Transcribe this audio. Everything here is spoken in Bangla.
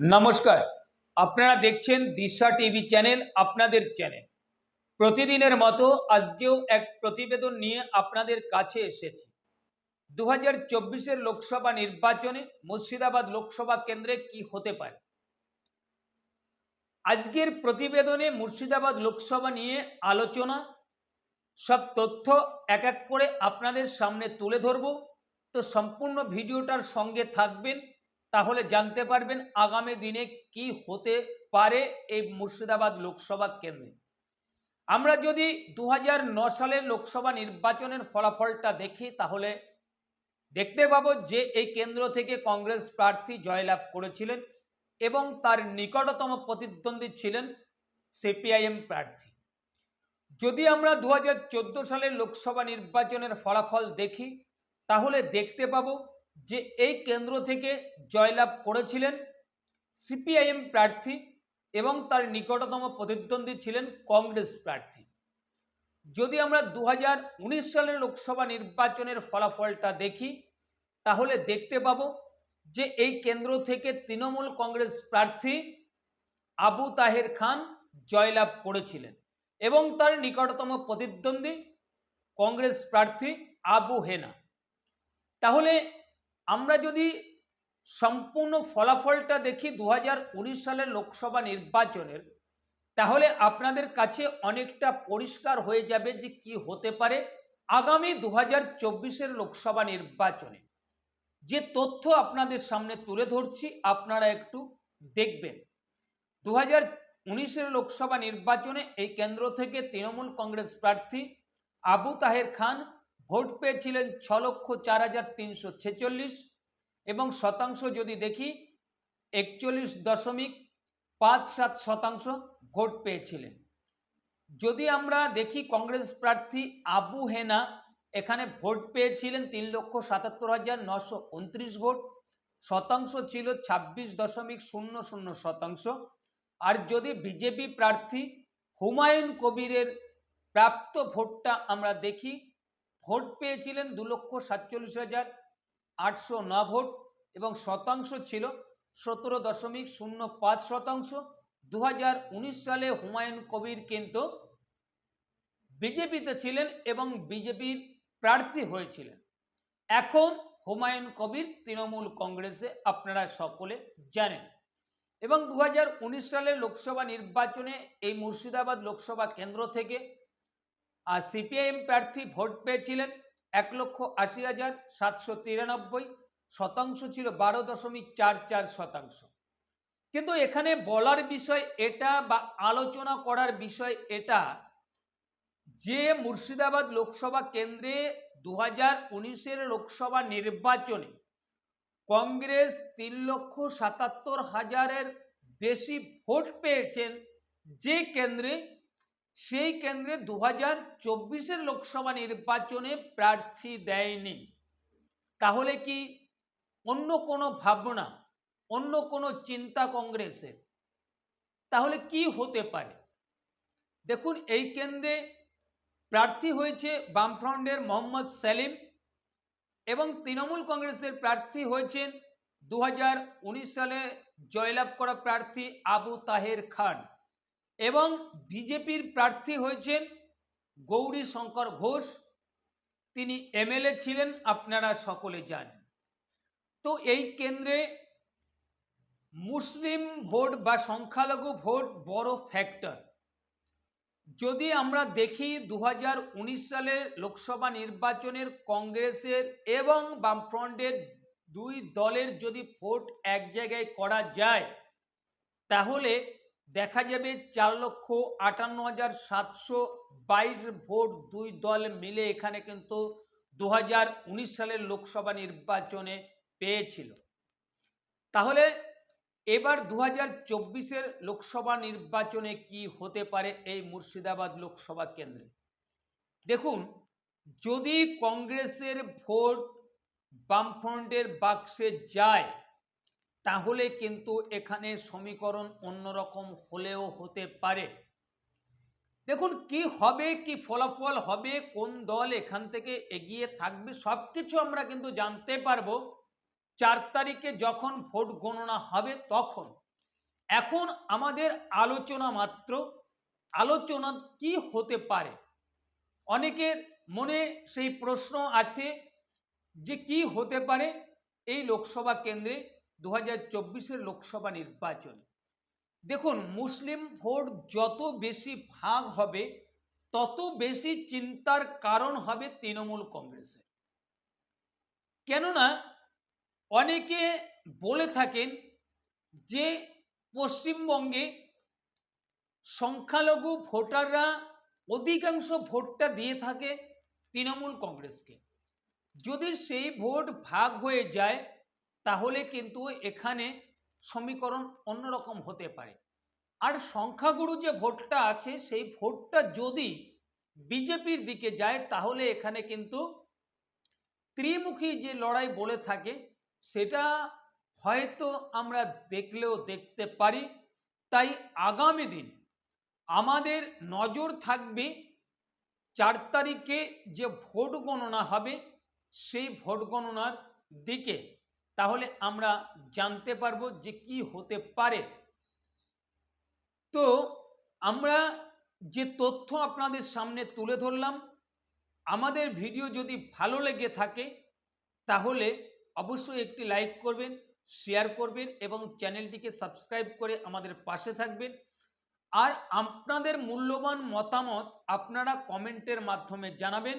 নমস্কার। আপনারা দেখছেন দিশা টিভি চ্যানেল, আপনাদের চ্যানেল। প্রতিদিনের মতো আজকেও এক প্রতিবেদন নিয়ে আপনাদের কাছে এসেছি। দু হাজার লোকসভা নির্বাচনে মুর্শিদাবাদ লোকসভা কেন্দ্রে কি হতে পারে? আজকের প্রতিবেদনে মুর্শিদাবাদ লোকসভা নিয়ে আলোচনা। সব তথ্য এক এক করে আপনাদের সামনে তুলে ধরব। তো সম্পূর্ণ ভিডিওটার সঙ্গে থাকবেন। তাহলে জানতে পারবেন আগামী দিনে কি হতে পারে এই মুর্শিদাবাদ লোকসভা কেন্দ্রে। আমরা যদি দু সালের লোকসভা নির্বাচনের ফলাফলটা দেখি, তাহলে দেখতে পাবো যে এই কেন্দ্র থেকে কংগ্রেস প্রার্থী জয়লাভ করেছিলেন এবং তার নিকটতম প্রতিদ্বন্দ্বী ছিলেন সিপিআইএম প্রার্থী। যদি আমরা দু হাজার চোদ্দ সালের লোকসভা নির্বাচনের ফলাফল দেখি, তাহলে দেখতে পাবো যে এই কেন্দ্র থেকে জয়লাভ করেছিলেন সিপিআইএম প্রার্থী এবং তার নিকটতম প্রতিদ্বন্দ্বী ছিলেন কংগ্রেস প্রার্থী। যদি আমরা দু হাজার উনিশ সালের লোকসভা নির্বাচনের ফলাফলটা দেখি, তাহলে দেখতে পাব যে এই কেন্দ্র থেকে তৃণমূল কংগ্রেস প্রার্থী আবু তাহের খান জয়লাভ করেছিলেন এবং তার নিকটতম প্রতিদ্বন্দ্বী কংগ্রেস প্রার্থী আবু হেনা। তাহলে আমরা যদি সম্পূর্ণ ফলাফলটা দেখি দু হাজার উনিশ সালের লোকসভা নির্বাচনের, তাহলে আপনাদের কাছে অনেকটা পরিষ্কার হয়ে যাবে যে কি হতে পারে আগামী দু হাজার লোকসভা নির্বাচনে। যে তথ্য আপনাদের সামনে তুলে ধরছি, আপনারা একটু দেখবেন। দু হাজার লোকসভা নির্বাচনে এই কেন্দ্র থেকে তৃণমূল কংগ্রেস প্রার্থী আবু তাহের খান ভোট পেয়েছিলেন ছ লক্ষ চার হাজার তিনশো ছেচল্লিশ এবং শতাংশ যদি দেখি, একচল্লিশ দশমিক পাঁচ সাত শতাংশ ভোট পেয়েছিলেন। যদি আমরা দেখি কংগ্রেস প্রার্থী আবু হেনা, এখানে ভোট পেয়েছিলেন তিন লক্ষ সাতাত্তর হাজার নশো উনত্রিশ ভোট, শতাংশ ছিল ছাব্বিশ দশমিক শূন্য শূন্য শতাংশ। আর যদি বিজেপি প্রার্থী হুমায়ুন কবিরের প্রাপ্ত ভোটটা আমরা দেখি ভোট পেয়েছিলেন দু লক্ষ সাতচল্লিশ হাজার আটশো ন ভোট এবং শতাংশ ছিল সতেরো দশমিক শূন্য পাঁচ শতাংশ। দু হাজার উনিশ সালে হুমায়ুন কবির কিন্তু বিজেপিতে ছিলেন এবং বিজেপির প্রার্থী হয়েছিলেন। এখন হুমায়ুন কবির তৃণমূল কংগ্রেসে আপনারা সকলে জানেন। এবং দু হাজার উনিশ সালে লোকসভা নির্বাচনে এই মুর্শিদাবাদ লোকসভা কেন্দ্র থেকে আর সিপিআইএম প্রার্থী ভোট পেয়েছিলেন এক লক্ষ আশি হাজার সাতশো তিরানব্বই শতাংশ ছিল বারো দশমিক চার চার শতাংশ। কিন্তু এখানে বলার বিষয় এটা বা আলোচনা করার বিষয় এটা যে মুর্শিদাবাদ লোকসভা কেন্দ্রে দু হাজার উনিশের লোকসভা নির্বাচনে কংগ্রেস তিন লক্ষ সাতাত্তর হাজারের বেশি ভোট পেয়েছেন যে কেন্দ্রে সেই কেন্দ্রে দু হাজার চব্বিশের লোকসভা নির্বাচনে প্রার্থী দেয়নি। তাহলে কি অন্য কোনো ভাবনা, অন্য কোনো চিন্তা কংগ্রেসের? তাহলে কি হতে পারে? দেখুন, এই কেন্দ্রে প্রার্থী হয়েছে বামফ্রন্টের মোহাম্মদ সেলিম এবং তৃণমূল কংগ্রেসের প্রার্থী হয়েছেন দু হাজার উনিশ সালে জয়লাভ করা প্রার্থী আবু তাহের খান। এবং বিজেপির প্রার্থী হয়েছেন গৌরী শঙ্কর ঘোষ। তিনি এমএলএ ছিলেন, আপনারা সকলে জানেন। তো এই কেন্দ্রে মুসলিম ভোট বা সংখ্যালঘু ভোট বড় ফ্যাক্টর যদি আমরা দেখি দু হাজার উনিশ সালের লোকসভা নির্বাচনের কংগ্রেসের এবং বামফ্রন্টের দুই দলের যদি ভোট এক জায়গায় করা যায়, তাহলে দেখা যাবে চার লক্ষ আটান্ন হাজার সাতশো বাইশ ভোট দুই দল মিলে এখানে কিন্তু দু হাজার উনিশ সালের লোকসভা নির্বাচনে পেয়েছিল। তাহলে এবার দু হাজার লোকসভা নির্বাচনে কি হতে পারে এই মুর্শিদাবাদ লোকসভা কেন্দ্রে? দেখুন, যদি কংগ্রেসের ভোট বামফ্রন্টের বাক্সে যায় তাহলে কিন্তু এখানে সমীকরণ অন্যরকম হলেও হতে পারে। দেখুন, কি হবে, কি ফলাফল হবে, কোন দল এখান থেকে এগিয়ে থাকবে সব কিছু আমরা কিন্তু জানতে পারব। চার তারিখে যখন ভোট গণনা হবে তখন। এখন আমাদের আলোচনা মাত্র। আলোচনা কি হতে পারে? অনেকের মনে সেই প্রশ্ন আছে যে কি হতে পারে এই লোকসভা কেন্দ্রে? দু হাজার চব্বিশের লোকসভা নির্বাচন। দেখুন, মুসলিম ভোট যত বেশি ভাগ হবে, তত বেশি চিন্তার কারণ হবে তৃণমূল কংগ্রেসের। কেননা, অনেকে বলে থাকেন যে পশ্চিমবঙ্গে সংখ্যালঘু ভোটাররা অধিকাংশ ভোটটা দিয়ে থাকে তৃণমূল কংগ্রেসকে। যদি সেই ভোট ভাগ হয়ে যায় তাহলে কিন্তু এখানে সমীকরণ অন্যরকম হতে পারে। আর সংখ্যাগুরু যে ভোটটা আছে, সেই ভোটটা যদি বিজেপির দিকে যায়, তাহলে এখানে কিন্তু ত্রিমুখী যে লড়াই বলে থাকে, সেটা হয়তো আমরা দেখলেও দেখতে পারি। তাই আগামী দিন আমাদের নজর থাকবে চার তারিখে যে ভোট গণনা হবে, সেই ভোট গণনার দিকে। তাহলে আমরা জানতে পারব যে কি হতে পারে। তো আমরা যে তথ্য আপনাদের সামনে তুলে ধরলাম, আমাদের ভিডিও যদি ভালো লেগে থাকে, তাহলে অবশ্যই একটি লাইক করবেন, শেয়ার করবেন এবং চ্যানেলটিকে সাবস্ক্রাইব করে আমাদের পাশে থাকবেন। আর আপনাদের মূল্যবান মতামত আপনারা কমেন্টের মাধ্যমে জানাবেন।